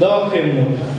Do hymnu.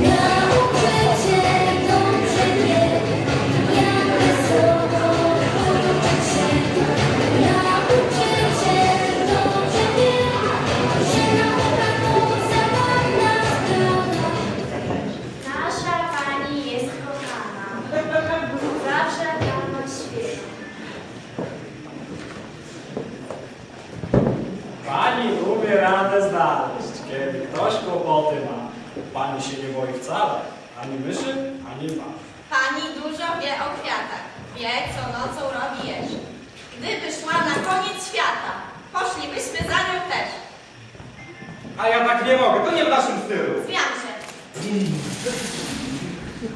나 Witamy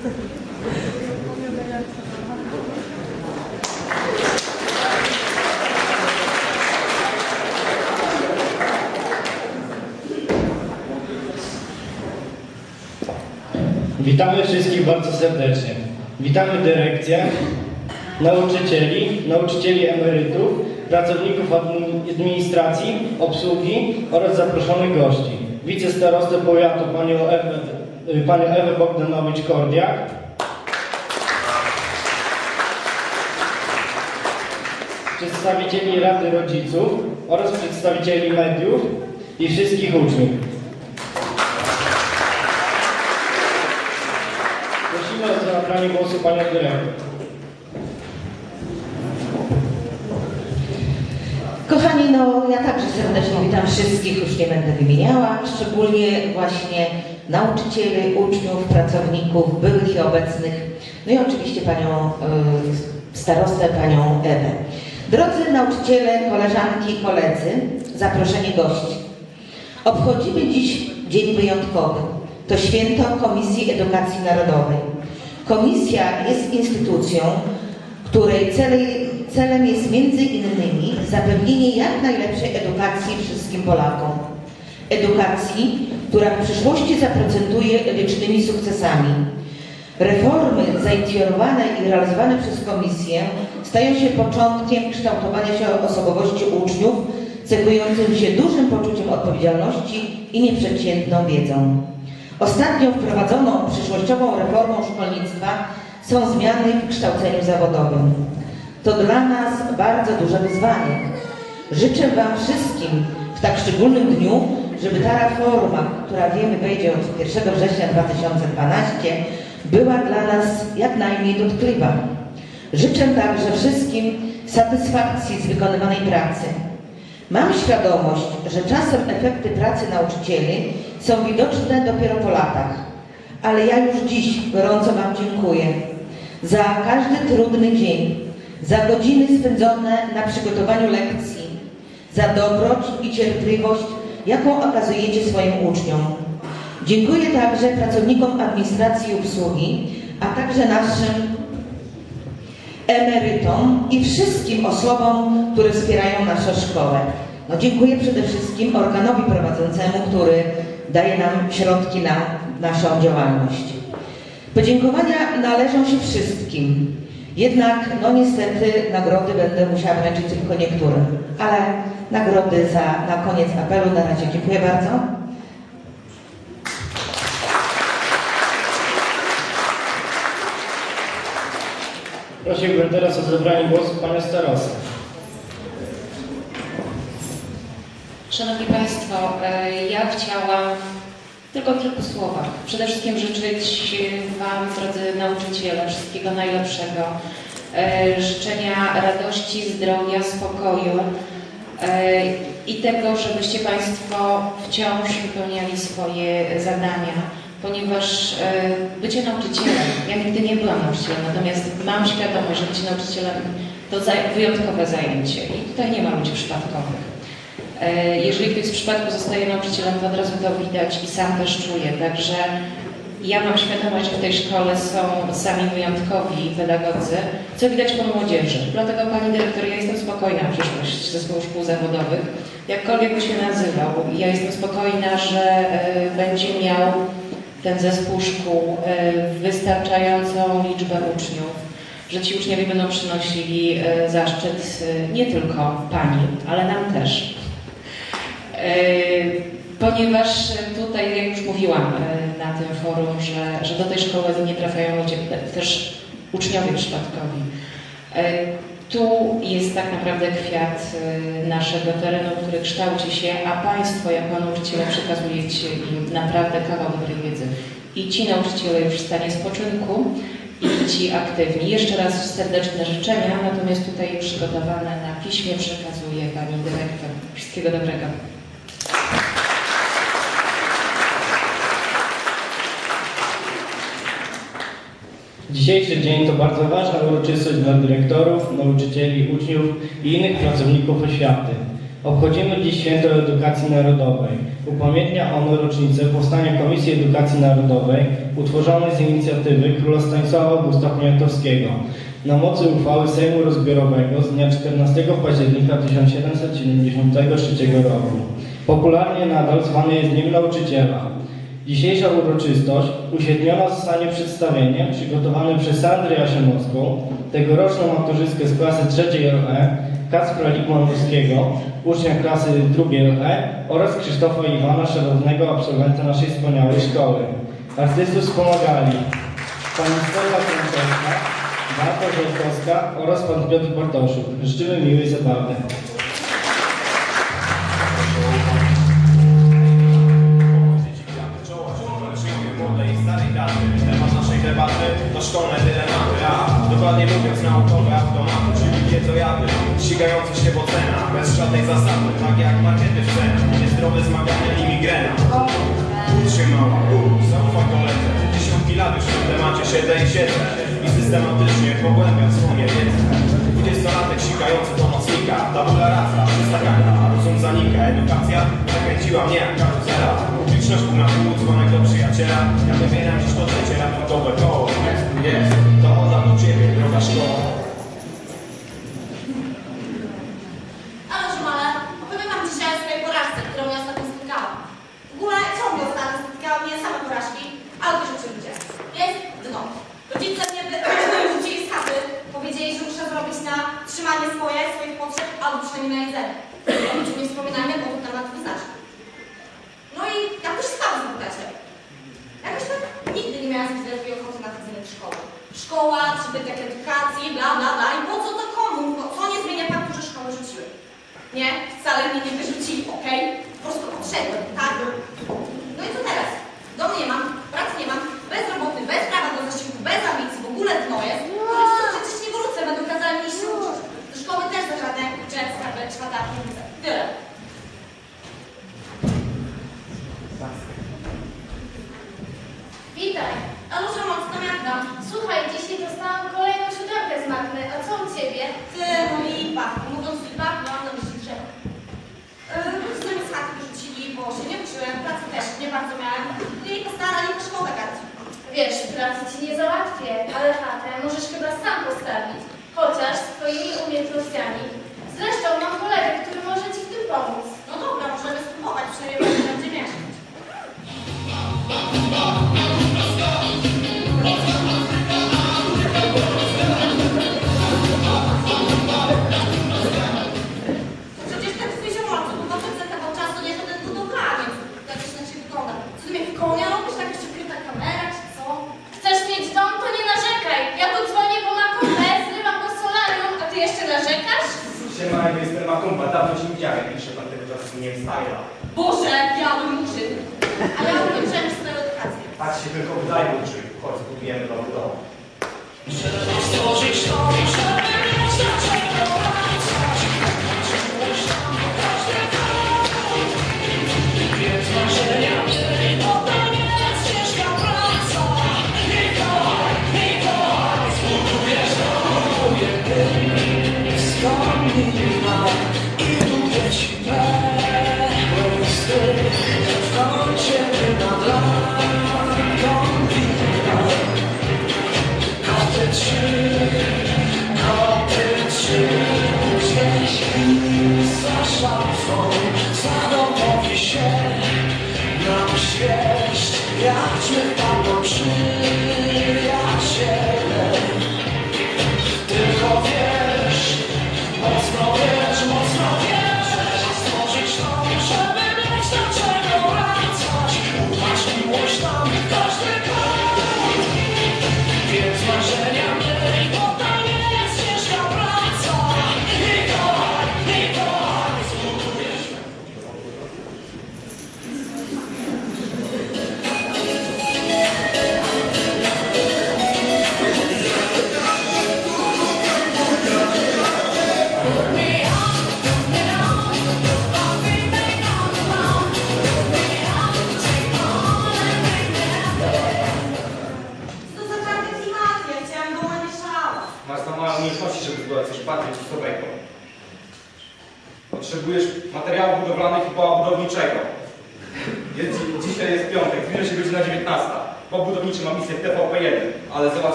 wszystkich bardzo serdecznie. Witamy dyrekcję, nauczycieli, nauczycieli emerytów, pracowników admi- administracji, obsługi oraz zaproszonych gości. Wicestarostę powiatu panią Ewę, panią Ewę Bogdanowicz-Kordiak, przedstawicieli Rady Rodziców oraz przedstawicieli mediów i wszystkich uczniów. Prosimy o zabranie głosu panią dyrektor. Kochani, no ja także serdecznie witam wszystkich, już nie będę wymieniała, szczególnie właśnie nauczycieli, uczniów, pracowników, byłych i obecnych, no i oczywiście panią y, starostę, panią Ewę. Drodzy nauczyciele, koleżanki i koledzy, zaproszeni gości. Obchodzimy dziś dzień wyjątkowy. To święto Komisji Edukacji Narodowej. Komisja jest instytucją, której cele, celem jest między innymi zapewnienie jak najlepszej edukacji wszystkim Polakom. Edukacji, która w przyszłości zaprocentuje licznymi sukcesami. Reformy zainicjowane i realizowane przez Komisję stają się początkiem kształtowania się osobowości uczniów, cechującym się dużym poczuciem odpowiedzialności i nieprzeciętną wiedzą. Ostatnio wprowadzoną przyszłościową reformą szkolnictwa są zmiany w kształceniu zawodowym. To dla nas bardzo duże wyzwanie. Życzę Wam wszystkim w tak szczególnym dniu, żeby ta reforma, która wiemy wejdzie od 1 września 2012, była dla nas jak najmniej dotkliwa. Życzę także wszystkim satysfakcji z wykonywanej pracy. Mam świadomość, że czasem efekty pracy nauczycieli są widoczne dopiero po latach, ale ja już dziś gorąco Wam dziękuję za każdy trudny dzień, za godziny spędzone na przygotowaniu lekcji, za dobroć i cierpliwość, jaką okazujecie swoim uczniom. Dziękuję także pracownikom administracji i obsługi, a także naszym emerytom i wszystkim osobom, które wspierają naszą szkołę. No, dziękuję przede wszystkim organowi prowadzącemu, który daje nam środki na naszą działalność. Podziękowania należą się wszystkim. Jednak, no niestety, nagrody będę musiała wręczyć tylko niektórym. Ale nagrody za, na koniec apelu na razie. Dziękuję bardzo. Prosiłbym teraz o zabranie głosu panią starostę. Szanowni Państwo, e, ja chciałam tylko w kilku słowach. Przede wszystkim życzyć Wam, drodzy nauczyciele, wszystkiego najlepszego. E, Życzenia radości, zdrowia, spokoju i tego, żebyście Państwo wciąż wypełniali swoje zadania ponieważ e, bycie nauczycielem, ja nigdy nie byłam nauczycielem, natomiast mam świadomość, że bycie nauczycielem to wyjątkowe zajęcie i tutaj nie ma ludzi przypadkowych. E, Jeżeli ktoś z przypadku zostaje nauczycielem, to od razu to widać i sam też czuję. Także ja mam świadomość, że w tej szkole są sami wyjątkowi pedagodzy, co widać po młodzieży. Dlatego Pani Dyrektor, ja jestem spokojna w przyszłość zespołu szkół zawodowych. Jakkolwiek by się nazywał, ja jestem spokojna, że e, będzie miał ten zespół szkół e, wystarczającą liczbę uczniów, że ci uczniowie będą przynosili e, zaszczyt nie tylko Pani, ale nam też. E, Ponieważ tutaj, jak już mówiłam e, na tym forum, że, że do tej szkoły nie trafiają ludzie, też uczniowie przypadkowi. E, Tu jest tak naprawdę kwiat e, naszego terenu, który kształci się, a Państwo jako nauczyciele przekazujecie im naprawdę kawał dobrej wiedzy. I ci nauczyciele już w stanie spoczynku, i ci aktywni. Jeszcze raz serdeczne życzenia, natomiast tutaj przygotowane na piśmie przekazuję Pani Dyrektor. Wszystkiego dobrego. Dzisiejszy dzień to bardzo ważna uroczystość dla dyrektorów, nauczycieli, uczniów i innych pracowników oświaty. Obchodzimy dziś Święto Edukacji Narodowej. Upamiętnia ono rocznicę powstania Komisji Edukacji Narodowej utworzonej z inicjatywy króla Stanisława Augusta Poniatowskiego na mocy uchwały Sejmu Rozbiorowego z dnia 14 października 1773 roku. Popularnie nadal zwany jest Dniem Nauczyciela. Dzisiejsza uroczystość uświetniona zostanie przedstawieniem przygotowanym przez Sandrę Jasiemowską, tegoroczną maturzystkę z klasy trzeciej LE, Kacpra Ligmanowskiego, ucznia klasy drugiej LE oraz Krzysztofa Iwana, szanownego absolwenta naszej wspaniałej szkoły. Artystów wspomagali pani Stella Kręczewska, Beata Żołkowska oraz pan Piotr Bartoszuk. Życzymy miłej zabawy. Siedzę i siedzę I systematycznie pogłębiam swoje wiedzę. Dwudziestolatek sikający do nocnika Tabula rasa, czysta karta, rozum zanika. Edukacja zakręciła mnie jak karuzela. Publiczność na pół, dzwonek do przyjaciela. Ja wybieram dziś to trzecie ratunkowe koło. Jest, to ona do ciebie, droga szkoła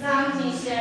Zamknij się.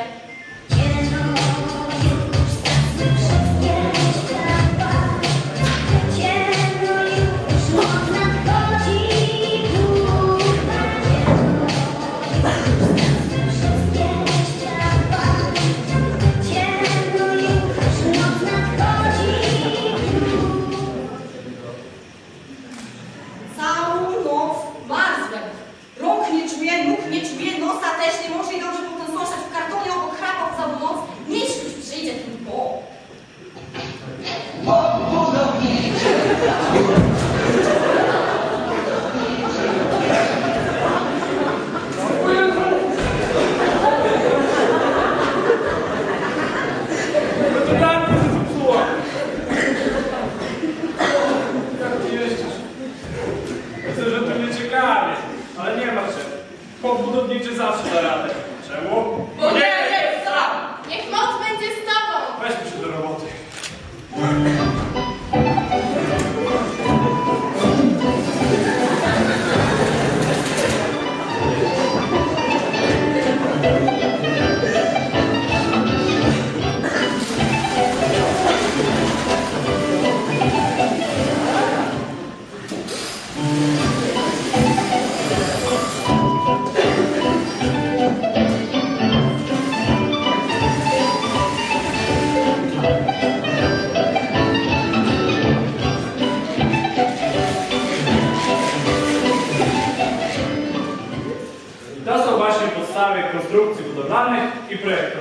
Jaki projekt?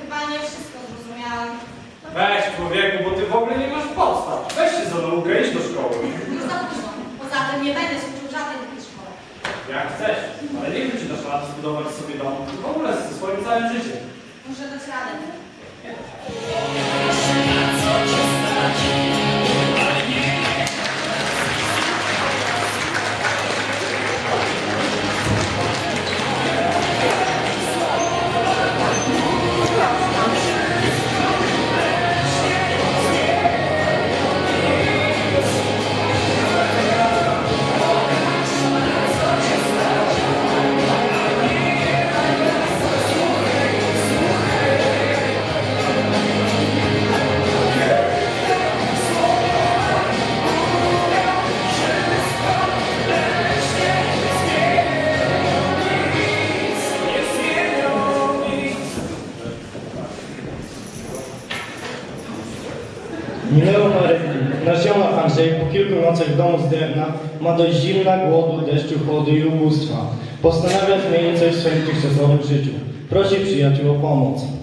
Chyba nie wszystko zrozumiałam. Weź człowieku, bo ty w ogóle nie masz podstaw. Weź się za naukę, idź do szkoły. Już za późno. Poza tym nie będę się uczył żadnej takiej szkoły. Jak chcesz, ale nie wiem, czy dasz radę zbudować sobie dom w ogóle ze swoim całym życiem. Muszę dać radę. Nie dasz. ma dość zimna, głodu, deszczu, chłody i ubóstwa. Postanawia zmienić coś w swoim dotychczasowym życiu. Prosi przyjaciół o pomoc.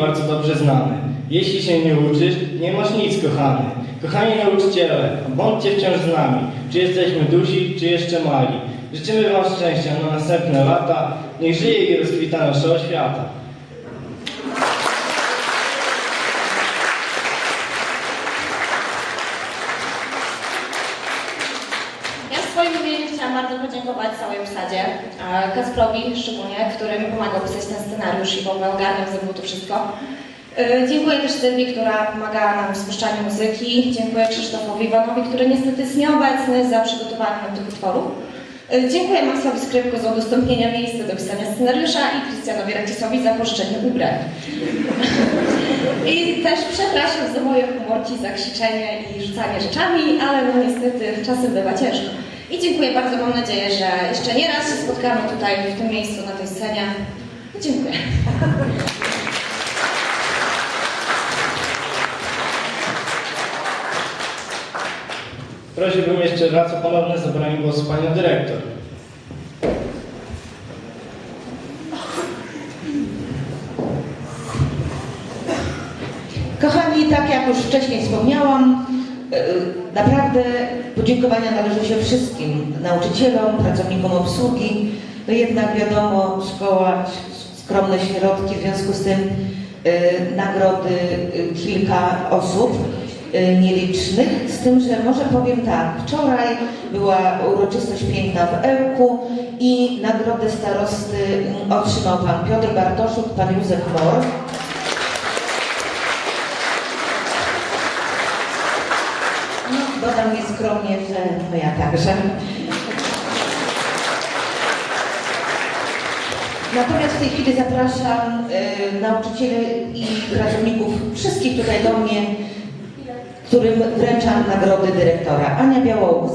Bardzo dobrze znany. Jeśli się nie uczysz, nie masz nic, kochany. Kochani nauczyciele, bądźcie wciąż z nami. Czy jesteśmy duzi, czy jeszcze mali. Życzymy Wam szczęścia na następne lata. Niech żyje i rozkwita nasza oświata. Ja w swoim imieniu chciałam bardzo podziękować całej obsadzie, a Kasprowi szczególnie, który mi pomagał pisać ten scenariusz i w ogóle ogarniał ze mną to wszystko. Yy, Dziękuję też Sylwii, która pomagała nam w spuszczaniu muzyki. Dziękuję Krzysztofowi Iwanowi, który niestety jest nieobecny za przygotowanie nam tych utworów. Yy, Dziękuję Maxowi Skrypku za udostępnienie miejsca do pisania scenariusza i Krystianowi Racisowi za pożyczenie ubrań. I też przepraszam za moje humorki, za krzyczenie i rzucanie rzeczami, ale no niestety czasem bywa ciężko. I dziękuję bardzo, mam nadzieję, że jeszcze nie raz się spotkamy tutaj w tym miejscu, na tej scenie. Dziękuję. Prosiłbym jeszcze raz o ponowne zabranie głosu Panią Dyrektor. Kochani, tak jak już wcześniej wspomniałam, naprawdę podziękowania należą się wszystkim nauczycielom, pracownikom obsługi. No jednak wiadomo, szkoła, skromne środki, w związku z tym e, nagrody e, kilka osób e, nielicznych. Z tym, że może powiem tak, wczoraj była uroczystość piękna w Ełku i nagrodę starosty mm, otrzymał pan Piotr Bartoszuk, pan Józef Mor. Dodam nieskromnie, że no ja także. Natomiast w tej chwili zapraszam y, nauczycieli i pracowników wszystkich tutaj do mnie, którym wręczam nagrody dyrektora. Ania Białous,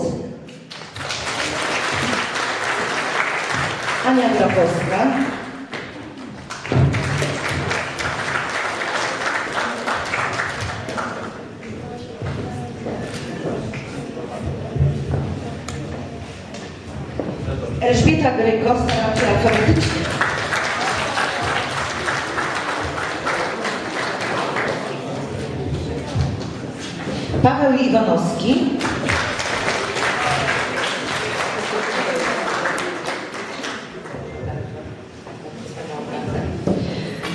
Ania Grabowska, Elżbieta Grykowska, nauczyciel alfabetyczny. Paweł Iwanowski.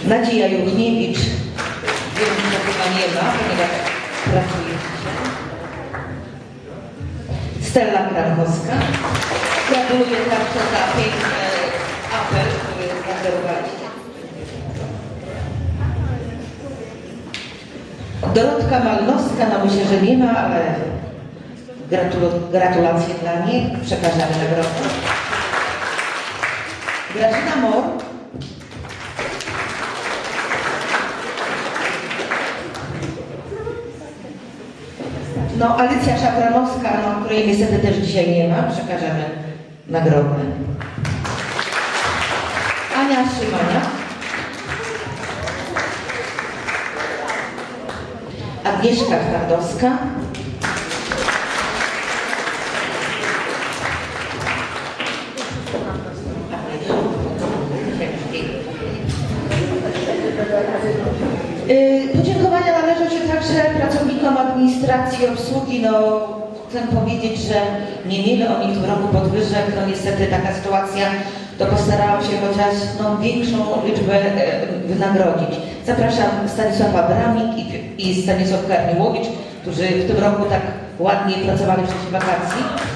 Nadzieja Juchniewicz. Wiem, że chyba nie ma, ponieważ pracuje dzisiaj. Stella Krankowska. Gratuluję także za piękny apel, który zaoferowaliście. Dorotka Malnowska, no myślę, że nie ma, ale gratulu- gratulacje dla niej. Przekażemy nagrodę. Grażyna Mor. No, Alicja Szafranowska, no, której niestety też dzisiaj nie ma, przekażemy nagrodę. Ania Szymania. Agnieszka Twardowska. Y, Podziękowania należą się także pracownikom administracji obsługi. No, chcę powiedzieć, że nie mieli oni w roku podwyżek. No niestety taka sytuacja, to postarałam się chociaż no, większą liczbę e, wynagrodzić. Zapraszam Stanisława Bramik i, i Stanisław Karniłowicz, którzy w tym roku tak ładnie pracowali w czasie wakacji.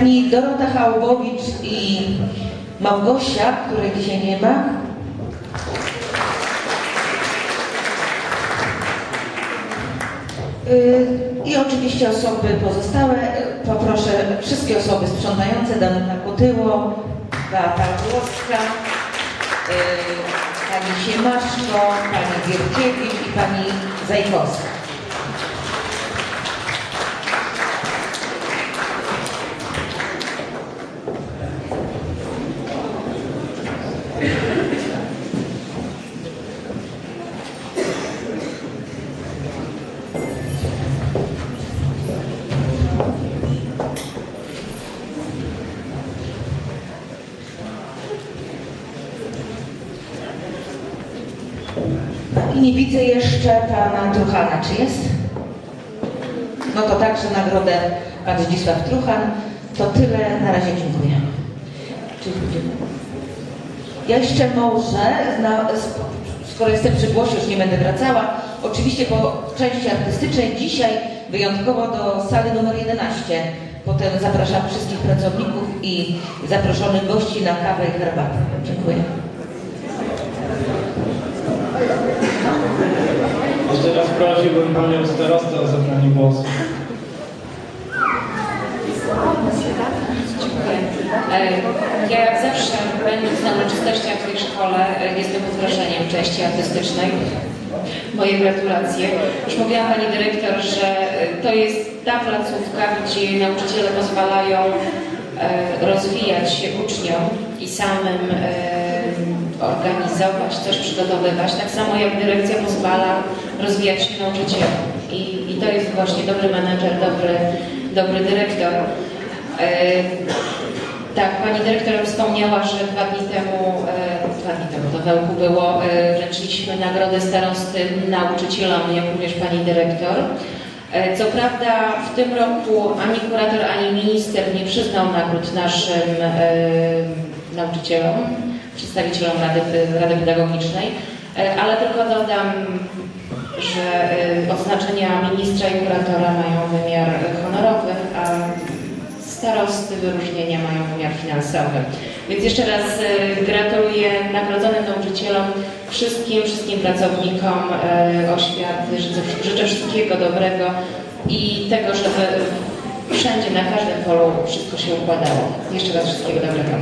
Pani Dorota Chałubowicz i Małgosia, której dzisiaj nie ma. Y, I oczywiście osoby pozostałe. Poproszę wszystkie osoby sprzątające, Danuta Kutyło, Beata Włoska, y, pani Siemaszko, pani Gierkiewicz i pani Zajkowska. Jeszcze pana Truchana. Czy jest? No to także nagrodę pan Zdzisław Truchan. To tyle. Na razie dziękuję. Ja jeszcze może, na, skoro jestem przy głosie, już nie będę wracała, oczywiście po części artystycznej dzisiaj wyjątkowo do sali numer 11. Potem zapraszam wszystkich pracowników i zaproszonych gości na kawę i herbatę. Dziękuję. Jeszcze raz prosiłbym panią starostę o zabranie głosu. E, Ja jak zawsze, będąc na uroczystościach w tej szkole, e, jestem pod wrażeniem części artystycznej. Moje gratulacje. Już mówiłam Pani Dyrektor, że e, to jest ta placówka, gdzie nauczyciele pozwalają rozwijać się uczniom i samym organizować, coś przygotowywać. Tak samo jak dyrekcja pozwala rozwijać się. I, i to jest właśnie dobry menedżer, dobry, dobry dyrektor. E, tak, pani dyrektor wspomniała, że dwa dni temu, e, dwa dni temu to w Ełku było, e, wręczyliśmy nagrodę starosty nauczycielom, jak również pani dyrektor. E, Co prawda w tym roku ani kurator, ani minister nie przyznał nagród naszym e, nauczycielom, przedstawicielom Rady, Rady Pedagogicznej, e, ale tylko dodam, że e, odznaczenia ministra i kuratora mają wymiar honorowy, a starosty wyróżnienia mają wymiar finansowy. Więc jeszcze raz e, gratuluję nagrodzonym nauczycielom, wszystkim, wszystkim pracownikom oświaty. Życzę wszystkiego dobrego i tego, żeby wszędzie, na każdym polu wszystko się układało. Jeszcze raz wszystkiego dobrego.